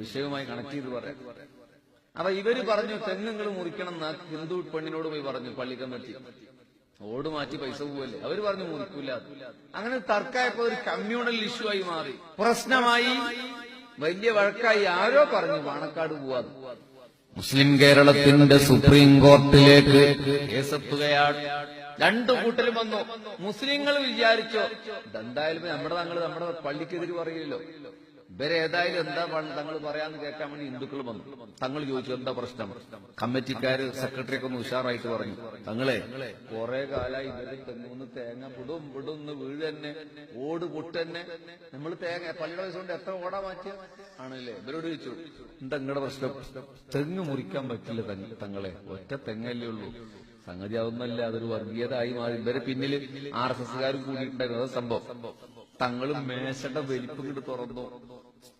വിഷയവുമായി കണക്ട് ചെയ്ത് പറയാം. അപ്പൊ ഇവർ പറഞ്ഞു തെങ്ങുകൾ മുറിക്കണം എന്ന് ഹിന്ദു പെണ്ണിനോട് പോയി പറഞ്ഞു പള്ളി കമ്മിറ്റി ഓട് മാറ്റി പൈസ പോവല്ലേ? അവർ പറഞ്ഞു മുറിക്കൂല. അങ്ങനെ തർക്കായപ്പോ ഒരു കമ്മ്യൂണൽ ഇഷ്യൂ ആയി മാറി. പ്രശ്നമായി. വലിയ വഴക്കായി ആരോ പറഞ്ഞു പാണക്കാട് പോവാതെ മുസ്ലിം കേരളത്തിന്റെ സുപ്രീം കോർട്ടിലേക്ക് കേസെത്തുകയാണ് രണ്ടു കൂട്ടരും വന്നു. മുസ്ലിങ്ങൾ വിചാരിച്ചോ എന്തായാലും നമ്മുടെ തങ്ങൾ നമ്മുടെ പള്ളിക്കെതിരി പറയില്ലല്ലോ. ഇവരേതായാലും എന്താ തങ്ങൾ പറയാന്ന് കേൾക്കാൻ വേണ്ടി ഹിന്ദുക്കൾ വന്നു. തങ്ങൾ ചോദിച്ചു എന്താ പ്രശ്നം? കമ്മിറ്റിക്കാര് സെക്രട്ടറി ഒക്കെ ഒന്ന് ഉഷാറായിട്ട് പറഞ്ഞു. തങ്ങളെ കുറെ കാലായി ഇവർ തെങ്ങൂന്ന് തേങ്ങ വിടും പിടുന്ന് വീഴ് തന്നെ ഓട് പൊട്ടന്നെ. നമ്മൾ തേങ്ങ പള്ളിയുടെ വയസ്സ് കൊണ്ട് എത്ര ഓടാ മാറ്റിയ? ആണല്ലേ? ഇവരോട് ചോദിച്ചു എന്താ നിങ്ങളുടെ പ്രശ്നം? തെങ്ങ് മുറിക്കാൻ പറ്റില്ല തങ്ങളെ. ഒറ്റ തെങ്ങല്ലേ ഉള്ളൂ. സംഗതി അതൊന്നല്ല അതൊരു വർഗീയതായി മാറി. ഇവരെ പിന്നിൽ ആർ എസ് എസ്കാരും കൂടിയിട്ടുണ്ടായിരുന്നു. അത് സംഭവം. തങ്ങളും മേശയുടെ വലിപ്പം ഇങ്ങോട്ട് തുറന്നു.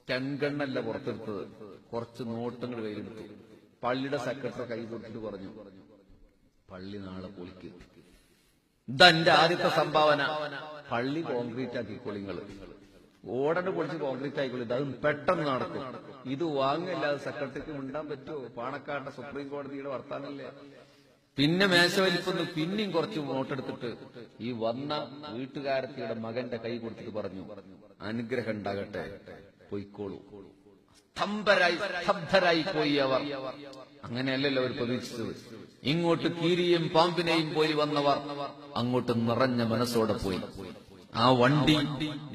ചെങ്കണ്ണല്ല പുറത്തെടുത്തത്. കുറച്ച് നോട്ടങ്ങൾ കയ്യിലെടുത്തു. പള്ളിയുടെ സെക്രട്ടറി കൈ കൊടുത്തിട്ട് പറഞ്ഞു പള്ളി നാളെ പൊളിക്ക്. ഇതെന്റെ ആദ്യത്തെ സംഭാവന. പള്ളി കോൺക്രീറ്റ് ആക്കിക്കോളിങ്ങൾ ഓടണ്ട് പൊളിച്ച് കോൺക്രീറ്റ് ആയിക്കോളി അത് പെട്ടെന്ന് നടക്കും. ഇത് വാങ്ങില്ലാതെ സെക്രട്ടറിക്ക് മിണ്ടാൻ പറ്റുമോ? പാണക്കാട്ടെ സുപ്രീം കോടതിയുടെ വർത്താനല്ലേ? പിന്നെ മേശവലിപ്പൊന്ന് പിന്നെയും കുറച്ച് നോട്ടെടുത്തിട്ട് ഈ വന്ന വീട്ടുകാരത്തിയുടെ മകന്റെ കൈ കൊടുത്തിട്ട് പറഞ്ഞു അനുഗ്രഹം ഉണ്ടാകട്ടെ. പൊയ്ക്കോളൂ. സ്തംഭരായി സ്തബ്ധരായി പോയി അവർ. അങ്ങനെയല്ലല്ലോ അവർ പ്രതീക്ഷിച്ചത്. ഇങ്ങോട്ട് കീരിയും പാമ്പിനെയും പോയി വന്നവർ അങ്ങോട്ട് നിറഞ്ഞ മനസ്സോടെ പോയി. ആ വണ്ടി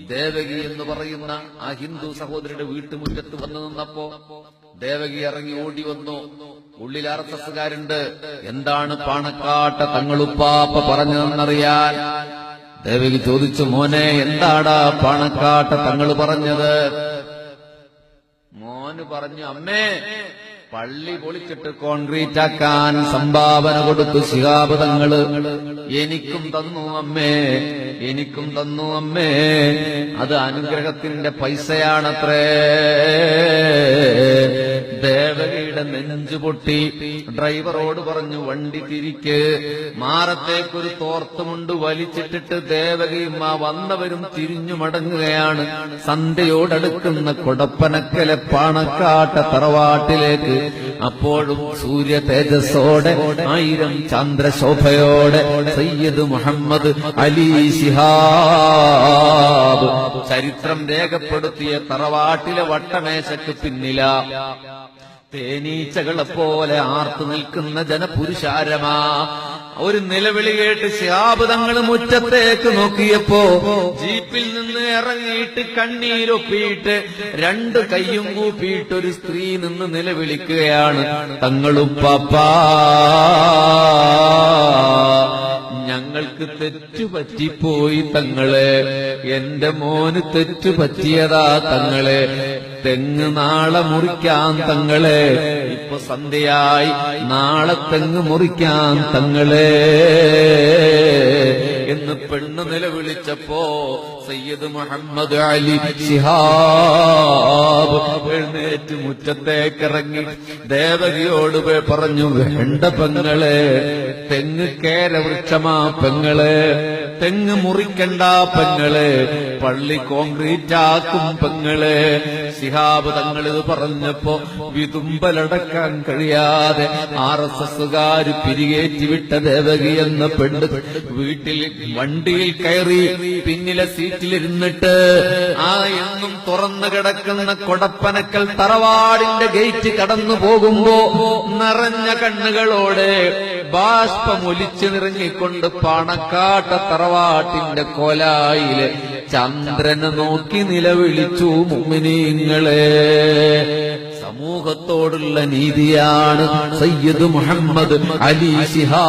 ദേവകി എന്ന് പറയുന്ന ആ ഹിന്ദു സഹോദരിയുടെ വീട്ടുമുറ്റത്ത് വന്നു നിന്നപ്പോ ദേവകി ഇറങ്ങി ഓടി വന്നു. ഉള്ളിൽ ആർ എസ് എന്താണ് പാണക്കാട്ട തങ്ങളുപ്പാപ്പ പറഞ്ഞതെന്നറിയാൻ? ദേവകി ചോദിച്ചു മോനെ എന്താടാ പണക്കാട്ട? തങ്ങൾ പറഞ്ഞത്. മോന് പറഞ്ഞു അമ്മേ പള്ളി പൊളിച്ചിട്ട് കോൺക്രീറ്റ് ആക്കാൻ സംഭാവന കൊടുത്തു ശിഹാബതങ്ങൾ. എനിക്കും തന്നു അമ്മേ എനിക്കും തന്നു അമ്മേ. അത് അനുഗ്രഹത്തിന്റെ പൈസയാണത്രേ. ദേവകയുടെ നെഞ്ചു പൊട്ടി. ഡ്രൈവറോട് പറഞ്ഞു വണ്ടി തിരിക്ക്. മാറത്തേക്കൊരു തോർത്തുമുണ്ട് വലിച്ചിട്ടിട്ട് ദേവകയും ആ വന്നവരും തിരിഞ്ഞു മടങ്ങുകയാണ്. സന്ധ്യയോടടുക്കുന്ന കൊടപ്പനക്കലെ പാണക്കാട്ട തറവാട്ടിലേക്ക് അപ്പോഴും സൂര്യ തേജസ്സോടെ ആയിരം ചന്ദ്രശോഭയോടെ സയ്യദ് മുഹമ്മദ് അലി ശിഹാബ് ചരിത്രം രേഖപ്പെടുത്തിയ തറവാട്ടിലെ വട്ടമേശക്ക് പിന്നില. തേനീച്ചകളെ പോലെ ആർത്തു നിൽക്കുന്ന ജനപുരുഷാരമാ. ഒരു നിലവിളി കേട്ട് ശിഹാബ് മുറ്റത്തേക്ക് നോക്കിയപ്പോ ജീപ്പിൽ നിന്ന് ഇറങ്ങിയിട്ട് കണ്ണീരൊപ്പിയിട്ട് രണ്ട് കൈയും കൂപ്പിയിട്ട് ഒരു സ്ത്രീ നിന്ന് നിലവിളിക്കുകയാണ്. തങ്ങളുപ്പാപ്പാ ഞങ്ങൾക്ക് തെറ്റുപറ്റിപ്പോയി തങ്ങളെ. എന്റെ മോന് തെറ്റുപറ്റിയതാ തങ്ങളെ. തെങ്ങ് നാളെ മുറിക്കാൻ തങ്ങളെ. ഇപ്പൊ നാളെ തെങ്ങ് മുറിക്കാൻ തങ്ങളെ എന്ന് പെണ്ണ് നിലവിളിച്ചപ്പോ സയ്യദ് മുഹമ്മദ് അലി ശിഹാബ് എഴുന്നേറ്റ് മുറ്റത്തേക്കിറങ്ങി ദേവകിയോട് പറഞ്ഞു വേണ്ട പെങ്ങളെ തെങ്ങ് കേര വൃക്ഷമാ പെങ്ങളെ തെങ്ങ് മുറിക്കണ്ട പെങ്ങൾ പള്ളി കോൺക്രീറ്റ് ആക്കും പെങ്ങൾ. തങ്ങൾ ഇത് പറഞ്ഞപ്പോ വിതുമ്പലടക്കാൻ കഴിയാതെ ആർ എസ് എസുകാര് പിരികേറ്റി വിട്ട ദേവകി എന്ന പെണ്ണ് വീട്ടിൽ വണ്ടിയിൽ കയറി പിന്നിലെ സീറ്റിലിരുന്നിട്ട് ആ എന്നും തുറന്നു കിടക്കുന്ന കൊടപ്പനക്കൽ തറവാടിന്റെ ഗേറ്റ് കടന്നു പോകുമ്പോ നിറഞ്ഞ കണ്ണുകളോടെ ബാഷ്പമൊലിച്ചു നിറഞ്ഞിക്കൊണ്ട് പണക്കാട്ട തറവാട്ടിന്റെ കൊലായിൽ ചന്ദ്രന് നോക്കി നിലവിളിച്ചു മുമ്മിനീങ്ങളെ സമൂഹത്തോടുള്ള നീതിയാണ് സയ്യദ് മുഹമ്മദ് അലി ശിഹാബ്.